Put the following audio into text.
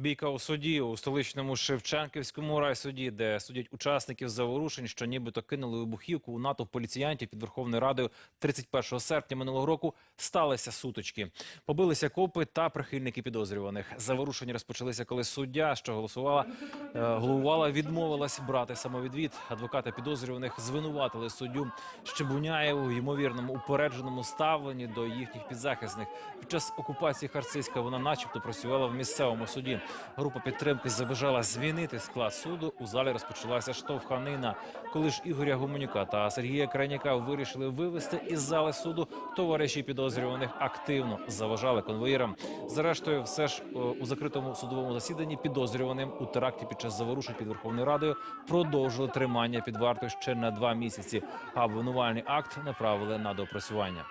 Бійка у суді у столичному Шевченківському райсуді, де судять учасників заворушень, що нібито кинули вибухівку у натовп поліціянтів під Верховною Радою 31 серпня минулого року, сталися сутички. Побилися копи та прихильники підозрюваних. Заворушення розпочалися, коли суддя, що голосувала, е, головувала, відмовилась брати самовідвід. Адвокати підозрюваних звинуватили суддю Щебуняєву в ймовірному упередженому ставленні до їхніх підзахисних. Під час окупації Харциська вона, начебто, працювала в місцевому суді. Група підтримки забажала змінити склад суду. У залі розпочалася штовханина. Коли ж Ігоря Гуменюка та Сергія Крайняка вирішили вивести із зали суду, товариші підозрюваних активно заважали конвоїрам. Зрештою, все ж е, у закритому судовому засіданні підозрюваним у теракті під час заворушень під Верховною Радою продовжили тримання під вартою ще на два місяці. А обвинувальний акт направили на доопрацювання.